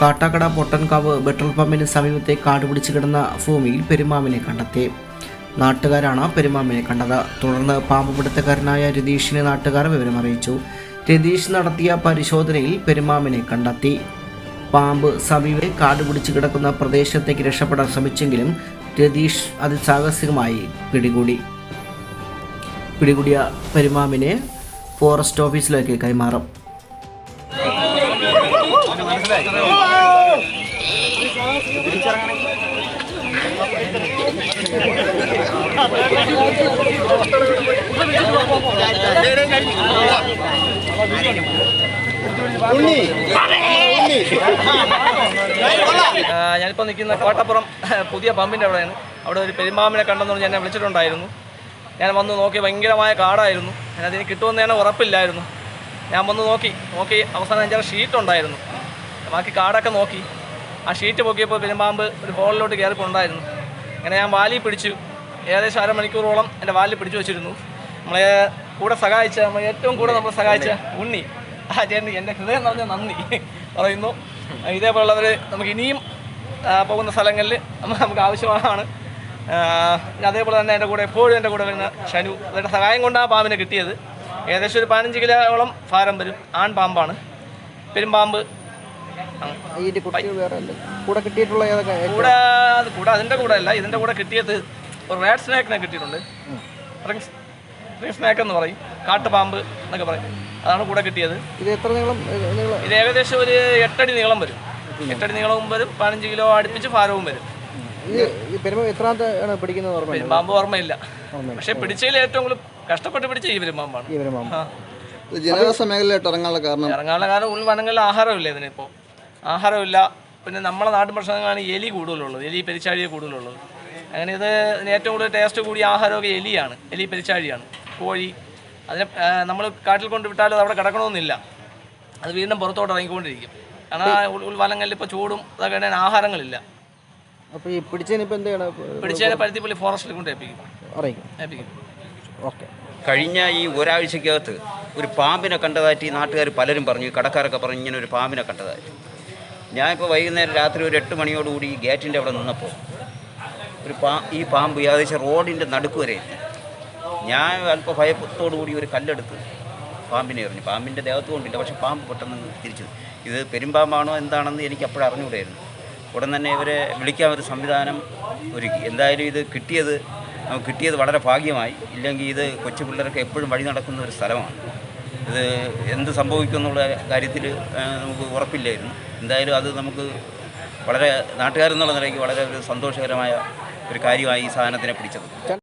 Kattakada പൊട്ടൻകാവ് petrol പമ്പിന് സമീപത്തെ കാട് പിടിച്ചു കിടന്ന ഭൂമിയിൽ പെരുമാവിനെ കണ്ടെത്തി. നാട്ടുകാരാണ് പെരുമാവിനെ കണ്ടത്. തുടർന്ന് പാമ്പ് പിടുത്തക്കാരനായ രതീഷിനെ നാട്ടുകാർ വിവരമറിയിച്ചു രതീഷ് നടത്തിയ പരിശോധനയിൽ പെരുമാവിനെ കണ്ടെത്തി. പാമ്പ് സമീപെ കാട് പിടിച്ചു കിടക്കുന്ന പ്രദേശത്തേക്ക് രക്ഷപ്പെടാൻ ശ്രമിച്ചെങ്കിലും രതീഷ് അതിസാഹസികമായി പിടികൂടി. പിടികൂടിയ പെരുമാവിനെ ഫോറസ്റ്റ് ഓഫീസിലേക്ക് കൈമാറും. ആ, ഞാനിപ്പോൾ നിൽക്കുന്ന കോട്ടപ്പുറം പുതിയ പമ്പിന്റെ അവിടെയാണ്. അവിടെ ഒരു പെരുമ്പാമ്പിനെ കണ്ടെന്ന് പറഞ്ഞ് എന്നെ വിളിച്ചിട്ടുണ്ടായിരുന്നു. ഞാൻ വന്ന് നോക്കി ഭയങ്കരമായ കാടായിരുന്നു. അതിന് കിട്ടുമെന്ന് ഞാൻ ഉറപ്പില്ലായിരുന്നു. ഞാൻ വന്ന് നോക്കി നോക്കി അവസാനം അഞ്ചാറ് ഷീറ്റ് ഉണ്ടായിരുന്നു. ബാക്കി കാടൊക്കെ നോക്കി. ആ ഷീറ്റ് പൊക്കിയപ്പോൾ പെരുമ്പാമ്പ് ഒരു ഹോളിലോട്ട് കയറിപ്പോണ്ടായിരുന്നു അങ്ങനെ ഞാൻ വാലി പിടിച്ചു. ഏകദേശം അരമണിക്കൂറോളം എന്റെ വാലിൽ പിടിച്ചു വെച്ചിരുന്നു. നമ്മളെ കൂടെ സഹായിച്ച നമ്മളെ ഏറ്റവും കൂടെ നമ്മളെ സഹായിച്ച ഉണ്ണി. ആ ചേട്ടൻ എന്റെ ഹൃദയം നിറഞ്ഞ നന്ദി പറയുന്നു. ഇതേപോലുള്ളവർ നമുക്ക് ഇനിയും പോകുന്ന സ്ഥലങ്ങളിൽ നമുക്ക് ആവശ്യമാണ്. അതേപോലെ തന്നെ എന്റെ കൂടെ എപ്പോഴും എന്റെ കൂടെ വരുന്ന ഷനു അവരുടെ സഹായം കൊണ്ടാണ് പാമ്പിനെ കിട്ടിയത്. ഏകദേശം ഒരു പതിനഞ്ച് കിലോയോളം ഭാരം വരും. ആൺ പാമ്പാണ്. പെരുമ്പാമ്പ് ഇതിന്റെ കുട്ടികൾ വേറെ അല്ല കൂടെ കിട്ടിയിട്ടുള്ള ഏതൊക്കെ? കൂടെ അത് കൂടെ അതിന്റെ കൂടെ അല്ല ഇതിന്റെ കൂടെ കിട്ടിയത് ഒരു റേഡ് സ്നാക്കിനെ കിട്ടിയിട്ടുണ്ട്. റിംഗ് റിംഗ് സ്നാക്ക് എന്ന് പറയും. കാട്ടുപാമ്പ് എന്നൊക്കെ പറയും. അതാണ് കൂടെ കിട്ടിയത്. ഇത് എത്ര നീളം നീളം? ഇത് ഏകദേശം ഒരു എട്ടടി നീളം വരും. എട്ടടി നീളവും വരും പതിനഞ്ച് കിലോ അടുപ്പിച്ച് ഭാരവും വരും. ഇത് ഈ പെരുമ എത്രാമത്തെ ആണ് പിടിക്കുന്നത് ഓർമ്മ പെരുമ്പാമ്പ് ഓർമ്മയില്ല. പക്ഷെ പിടിച്ചതിൽ ഏറ്റവും കൂടുതൽ കഷ്ടപ്പെട്ട് പിടിച്ച ഈ പെരുമ്പാമ്പാണ്. ഈ പെരുമാമ്പ് ആ. ജനവാസ മേഖലയിലോട്ട് ഇറങ്ങാനുള്ള കാരണം? ഇറങ്ങാനുള്ള കാരണം ഉൾവനങ്ങളിൽ ആഹാരമില്ല ഇതിനിപ്പോൾ ആഹാരമില്ല. പിന്നെ നമ്മളെ നാട്ടിൻ ഭക്ഷണങ്ങളാണ് എലി കൂടുതലുള്ളത്. എലി പെരിച്ചാഴിയെ കൂടുതലുള്ളത്. അങ്ങനെ ഇത് ഏറ്റവും കൂടുതൽ ടേസ്റ്റ് കൂടിയ ആഹാരമൊക്കെ എലിയാണ്. എലി പെരിച്ചാഴിയാണ്. കോഴി. അതിനെ നമ്മൾ കാട്ടിൽ കൊണ്ട് വിട്ടാലും അത് അവിടെ കിടക്കണമെന്നില്ല. അത് വീണ്ടും പുറത്തോട്ട് ഇറങ്ങിക്കൊണ്ടിരിക്കും. കാരണം ഉൾവലങ്ങളിൽ ഇപ്പോൾ ചൂടും അതൊക്കെ ആണെങ്കിൽ ആഹാരങ്ങളില്ല. അപ്പോൾ ഈ പിടിച്ചതിന് ഇപ്പോൾ എന്താണ് പിടിച്ചതിനെ പരുത്തിപ്പള്ളി ഫോറസ്റ്റിൽ കൊണ്ട് ഏൽപ്പിക്കും. ഓക്കെ. കഴിഞ്ഞ ഈ ഒരാഴ്ചക്കകത്ത് ഒരു പാമ്പിനെ കണ്ടതായിട്ട് ഈ നാട്ടുകാർ പലരും പറഞ്ഞു. കടക്കാരൊക്കെ പറഞ്ഞു ഇങ്ങനെ ഒരു പാമ്പിനെ കണ്ടതായിട്ട്. ഞാനിപ്പോൾ വൈകുന്നേരം രാത്രി ഒരു എട്ട് മണിയോടുകൂടി ഈ ഗേറ്റിന്റെ അവിടെ നിന്നപ്പോൾ ഒരു പാ ഈ പാമ്പ് ഏകദേശം റോഡിന്റെ നടുക്ക് വരെ എത്തി. ഞാൻ അല്പം ഭയത്തോടു കൂടി ഒരു കല്ലെടുത്ത് പാമ്പിനെ എറിഞ്ഞു. പാമ്പിന്റെ ദേഹത്ത് കൊണ്ടില്ല പക്ഷേ പാമ്പ് പെട്ടെന്ന് തിരിച്ചു. ഇത് പെരുമ്പാമ്പാണോ എന്താണെന്ന് എനിക്ക് അപ്പോഴും അറിഞ്ഞുകൂടായിരുന്നു. ഉടൻ തന്നെ ഇവരെ വിളിക്കാൻ ഒരു സംവിധാനം ഒരുക്കി. എന്തായാലും ഇത് കിട്ടിയത് നമുക്ക് കിട്ടിയത് വളരെ ഭാഗ്യമായി. ഇല്ലെങ്കിൽ ഇത് കൊച്ചു പിള്ളേർക്ക് എപ്പോഴും വഴി നടക്കുന്ന ഒരു സ്ഥലമാണ്. ഇത് എന്ത് സംഭവിക്കും എന്നുള്ള കാര്യത്തിൽ നമുക്ക് ഉറപ്പില്ലായിരുന്നു. എന്തായാലും അത് നമുക്ക് വളരെ നാട്ടുകാരെന്നുള്ള നിലയ്ക്ക് വളരെ ഒരു സന്തോഷകരമായ ഒരു കാര്യമായി ഈ സാധനത്തിനെ പിടിച്ചത്.